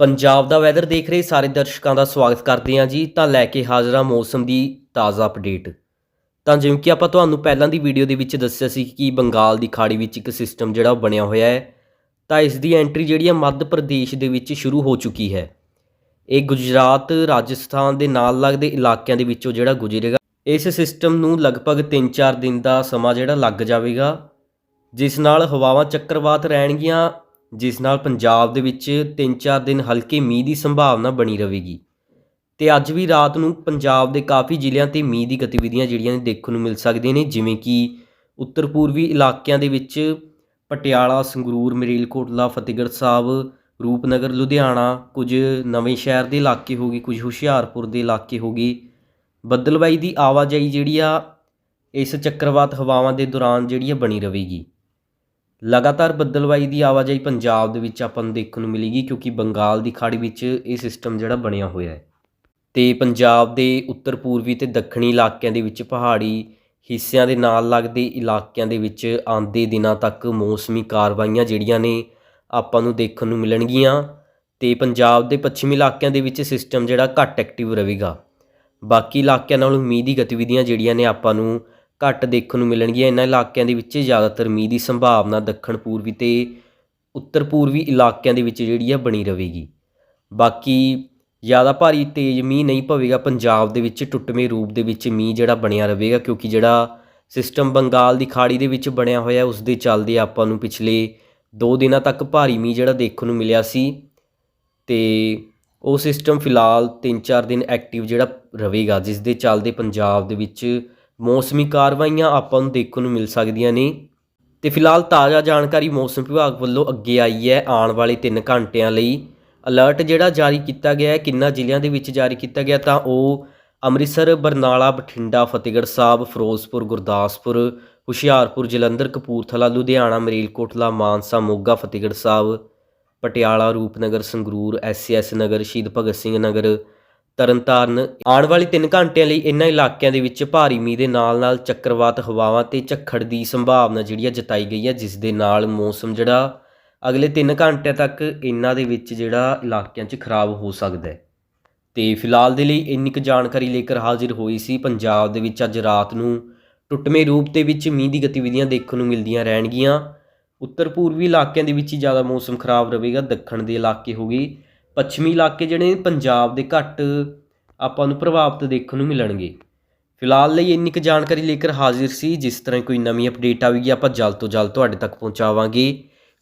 ਪੰਜਾਬ ਦਾ weather ਦੇਖ ਰਹੇ ਸਾਰੇ ਦਰਸ਼ਕਾਂ ਦਾ ਸਵਾਗਤ ਕਰਦੇ ਹਾਂ ਜੀ, ਤਾਂ ਲੈ ਕੇ ਹਾਜ਼ਰਾਂ ਮੌਸਮ ਦੀ ਤਾਜ਼ਾ ਅਪਡੇਟ ਤਾਂ ਜਿਵੇਂ ਕਿ ਆਪਾਂ ਤੁਹਾਨੂੰ ਪਹਿਲਾਂ ਦੀ ਵੀਡੀਓ ਦੇ ਵਿੱਚ ਦੱਸਿਆ ਸੀ ਕਿ ਬੰਗਾਲ ਦੀ ਖਾੜੀ ਵਿੱਚ ਇੱਕ ਸਿਸਟਮ ਜਿਹੜਾ ਉਹ ਬਣਿਆ ਹੋਇਆ ਹੈ, ਤਾਂ ਇਸ ਦੀ ਐਂਟਰੀ ਜਿਹੜੀ ਹੈ ਮੱਧ ਪ੍ਰਦੇਸ਼ ਦੇ ਵਿੱਚ ਸ਼ੁਰੂ ਹੋ ਚੁੱਕੀ ਹੈ। ਇਹ ਗੁਜਰਾਤ, ਰਾਜਸਥਾਨ ਦੇ ਨਾਲ ਲੱਗਦੇ ਇਲਾਕਿਆਂ ਦੇ ਵਿੱਚੋਂ ਜਿਹੜਾ ਗੁਜ਼ਰੇਗਾ। ਇਸ ਸਿਸਟਮ ਨੂੰ ਲਗਭਗ 3-4 ਦਿਨ ਦਾ ਸਮਾਂ ਜਿਹੜਾ ਲੱਗ ਜਾਵੇਗਾ, ਜਿਸ ਨਾਲ ਹਵਾਵਾਂ ਚੱਕਰਵਾਤ ਰਹਿਣਗੀਆਂ ਜਿਸ ਨਾਲ ਪੰਜਾਬ ਦੇ ਵਿੱਚ 3-4 ਦਿਨ ਹਲਕੇ ਮੀਂਹ ਦੀ ਸੰਭਾਵਨਾ ਬਣੀ ਰਹੇਗੀ। ਤੇ ਅੱਜ ਵੀ ਰਾਤ ਨੂੰ ਪੰਜਾਬ ਦੇ ਕਾਫੀ ਜ਼ਿਲ੍ਹਿਆਂ ਤੇ ਮੀਂਹ ਦੀ ਗਤੀਵਿਧੀਆਂ ਜਿਹੜੀਆਂ ਨੇ ਦੇਖਣ ਨੂੰ ਮਿਲ ਸਕਦੀਆਂ ਨੇ, ਜਿਵੇਂ ਕਿ ਉੱਤਰ ਪੂਰਬੀ ਇਲਾਕਿਆਂ ਦੇ ਵਿੱਚ ਪਟਿਆਲਾ, ਸੰਗਰੂਰ, ਮਰੇਲਕੋਟਲਾ, ਫਤਿਹਗੜ੍ਹ ਸਾਹਿਬ, ਰੂਪਨਗਰ, ਲੁਧਿਆਣਾ, ਕੁਝ ਨਵੇਂ ਸ਼ਹਿਰ ਦੇ ਇਲਾਕੇ ਹੋ ਗਏ, ਕੁਝ ਹੁਸ਼ਿਆਰਪੁਰ ਦੇ ਇਲਾਕੇ ਹੋ ਗਏ। ਬੱਦਲਬਾਈ ਦੀ ਆਵਾਜਾਈ ਜਿਹੜੀ ਆ, ਇਸ ਚੱਕਰਵਾਤ ਹਵਾਵਾਂ ਦੇ ਦੌਰਾਨ ਜਿਹੜੀ ਆ ਬਣੀ ਰਹੇਗੀ। ਲਗਾਤਾਰ ਬੱਦਲਬਾਈ ਦੀ ਆਵਾਜਾਈ ਪੰਜਾਬ ਦੇ ਵਿੱਚ ਆਪਾਂ ਨੂੰ ਦੇਖਣ ਨੂੰ ਮਿਲੇਗੀ ਕਿਉਂਕਿ ਬੰਗਾਲ ਦੀ ਖਾੜੀ ਵਿੱਚ ਇਹ ਸਿਸਟਮ ਜਿਹੜਾ ਬਣਿਆ ਹੋਇਆ ਹੈ। ਤੇ ਪੰਜਾਬ ਦੇ ਉੱਤਰ ਪੂਰਬੀ ਤੇ ਦੱਖਣੀ ਇਲਾਕਿਆਂ ਦੇ ਵਿੱਚ ਪਹਾੜੀ ਹਿੱਸਿਆਂ ਦੇ ਨਾਲ ਲੱਗਦੇ ਇਲਾਕਿਆਂ ਦੇ ਵਿੱਚ ਆਉਂਦੇ ਦਿਨਾਂ ਤੱਕ ਮੌਸਮੀ ਕਾਰਵਾਈਆਂ ਜਿਹੜੀਆਂ ਨੇ ਆਪਾਂ ਨੂੰ ਦੇਖਣ ਨੂੰ ਮਿਲਣਗੀਆਂ। ਤੇ ਪੰਜਾਬ ਦੇ ਪੱਛਮੀ ਇਲਾਕਿਆਂ ਦੇ ਵਿੱਚ ਸਿਸਟਮ ਜਿਹੜਾ ਘੱਟ ਐਕਟਿਵ ਰਹੇਗਾ। ਬਾਕੀ ਇਲਾਕਿਆਂ ਨਾਲੋਂ ਮੀਂਹ ਦੀ ਗਤੀਵਿਧੀਆਂ ਜਿਹੜੀਆਂ ਨੇ ਆਪਾਂ ਨੂੰ ਘੱਟ ਦੇਖਣ ਨੂੰ ਮਿਲਣਗੀਆਂ। ਇਹਨਾਂ ਇਲਾਕਿਆਂ ਦੇ ਵਿੱਚ ਜ਼ਿਆਦਾਤਰ ਮੀਂਹ ਦੀ ਸੰਭਾਵਨਾ ਦੱਖਣ ਪੂਰਬੀ ਤੇ ਉੱਤਰ ਪੂਰਬੀ ਇਲਾਕਿਆਂ ਦੇ ਵਿੱਚ ਜਿਹੜੀ ਆ ਬਣੀ ਰਹੇਗੀ। ਬਾਕੀ ਜ਼ਿਆਦਾ ਭਾਰੀ ਤੇਜ਼ ਮੀਂਹ ਨਹੀਂ ਪਵੇਗਾ। ਪੰਜਾਬ ਦੇ ਵਿੱਚ ਟੁੱਟਵੇਂ ਰੂਪ ਦੇ ਵਿੱਚ ਮੀਂਹ ਜਿਹੜਾ ਬਣਿਆ ਰਹੇਗਾ ਕਿਉਂਕਿ ਜਿਹੜਾ ਸਿਸਟਮ ਬੰਗਾਲ ਦੀ ਖਾੜੀ ਦੇ ਵਿੱਚ ਬਣਿਆ ਹੋਇਆ, ਉਸ ਦੇ ਚੱਲਦੇ ਆਪਾਂ ਨੂੰ ਪਿਛਲੇ 2 ਦਿਨਾਂ ਤੱਕ ਭਾਰੀ ਮੀਂਹ ਜਿਹੜਾ ਦੇਖਣ ਨੂੰ ਮਿਲਿਆ ਸੀ ਤੇ ਉਹ ਸਿਸਟਮ ਫਿਲਹਾਲ 3-4 ਦਿਨ ਐਕਟਿਵ ਜਿਹੜਾ ਰਹੇਗਾ, ਜਿਸ ਦੇ ਚੱਲਦੇ ਪੰਜਾਬ ਦੇ ਵਿੱਚ ਮੌਸਮੀ ਕਾਰਵਾਈਆਂ ਆਪਾਂ ਨੂੰ ਦੇਖਣ ਨੂੰ ਮਿਲ ਸਕਦੀਆਂ ਨੇ। ਤੇ ਫਿਲਹਾਲ ਤਾਜ਼ਾ ਜਾਣਕਾਰੀ ਮੌਸਮ ਵਿਭਾਗ ਵੱਲੋਂ ਅੱਗੇ ਆਈ ਹੈ ਆਉਣ ਵਾਲੇ 3 ਘੰਟਿਆਂ ਲਈ। ਅਲਰਟ ਜਿਹੜਾ ਜਾਰੀ ਕੀਤਾ ਗਿਆ ਹੈ, ਕਿੰਨਾ ਜ਼ਿਲ੍ਹਿਆਂ ਦੇ ਵਿੱਚ ਜਾਰੀ ਕੀਤਾ ਗਿਆ ਤਾਂ ਉਹ ਅੰਮ੍ਰਿਤਸਰ, ਬਰਨਾਲਾ, ਬਠਿੰਡਾ, ਫਤਿਹਗੜ੍ਹ ਸਾਹਿਬ, ਫਿਰੋਜ਼ਪੁਰ, ਗੁਰਦਾਸਪੁਰ, ਹੁਸ਼ਿਆਰਪੁਰ, ਜਲੰਧਰ, ਕਪੂਰਥਲਾ, ਲੁਧਿਆਣਾ, ਮਰੇਲਕੋਟਲਾ, ਮਾਨਸਾ, ਮੋਗਾ, ਫਤਿਹਗੜ੍ਹ ਸਾਹਿਬ, ਪਟਿਆਲਾ, ਰੂਪਨਗਰ, ਸੰਗਰੂਰ ਐਸਐਸ ਨਗਰ, ਸ਼ਹੀਦ ਭਗਤ ਸਿੰਘ ਨਗਰ ਤਰਨਤਾਰਨ ਆਉਣ ਵਾਲੇ 3 ਘੰਟਿਆਂ ਲਈ ਇਹਨਾਂ ਇਲਾਕਿਆਂ ਦੇ ਵਿੱਚ ਭਾਰੀ ਮੀਂਹ ਦੇ ਨਾਲ-ਨਾਲ ਚੱਕਰਵਾਤ ਹਵਾਵਾਂ ਤੇ ਝੱਖੜ ਦੀ ਸੰਭਾਵਨਾ ਜਿਹੜੀ ਆ ਜਤਾਈ ਗਈ ਹੈ ਜਿਸ ਦੇ ਨਾਲ ਮੌਸਮ ਜਿਹੜਾ ਅਗਲੇ 3 ਘੰਟਿਆਂ ਤੱਕ ਇਹਨਾਂ ਦੇ ਵਿੱਚ ਜਿਹੜਾ ਇਲਾਕਿਆਂ 'ਚ ਖਰਾਬ ਹੋ ਸਕਦਾ ਹੈ। ਤੇ ਫਿਲਹਾਲ ਦੇ ਲਈ ਇੰਨੀ ਕੁ ਜਾਣਕਾਰੀ ਲੈ ਕੇ ਹਾਜ਼ਰ ਹੋਈ ਸੀ, ਪੰਜਾਬ ਦੇ ਵਿੱਚ ਅੱਜ ਰਾਤ ਨੂੰ ਟੁੱਟਵੇਂ ਰੂਪ ਦੇ ਵਿੱਚ ਮੀਂਹ ਦੀ ਗਤੀਵਿਧੀਆਂ ਦੇਖਣ ਨੂੰ ਮਿਲਦੀਆਂ ਰਹਿਣਗੀਆਂ। ਉੱਤਰ ਪੂਰਬੀ ਇਲਾਕਿਆਂ ਦੇ ਵਿੱਚ ਹੀ ਜ਼ਿਆਦਾ ਮੌਸਮ ਖਰਾਬ ਰਹੇਗਾ, ਦੱਖਣ ਦੇ ਇਲਾਕੇ ਹੋ ਗਏ ਪੱਛਮੀ ਇਲਾਕੇ ਜਿਹੜੇ ਪੰਜਾਬ ਦੇ ਘੱਟ ਆਪਾਂ ਨੂੰ ਪ੍ਰਭਾਵਿਤ ਦੇਖਣ ਨੂੰ ਮਿਲਣਗੇ। ਫਿਲਹਾਲ ਲਈ ਇੰਨੀ ਕੁ ਜਾਣਕਾਰੀ ਲੈ ਕੇ ਹਾਜ਼ਰ ਸੀ, ਜਿਸ ਤਰ੍ਹਾਂ ਕੋਈ ਨਵੀਂ ਅਪਡੇਟ ਆਵੇਗੀ, ਆਪਾਂ ਜਲਦ ਤੋਂ ਜਲਦ ਤੁਹਾਡੇ ਤੱਕ ਪਹੁੰਚਾਵਾਂਗੇ।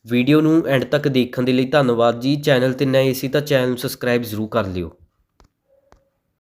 ਵੀਡੀਓ ਨੂੰ ਐਂਡ ਤੱਕ ਦੇਖਣ ਦੇ ਲਈ ਧੰਨਵਾਦ ਜੀ। ਚੈਨਲ ਤੇ ਨਏ ਸੀ ਤਾਂ ਚੈਨਲ ਨੂੰ ਸਬਸਕ੍ਰਾਈਬ ਜ਼ਰੂਰ ਕਰ ਲਿਓ।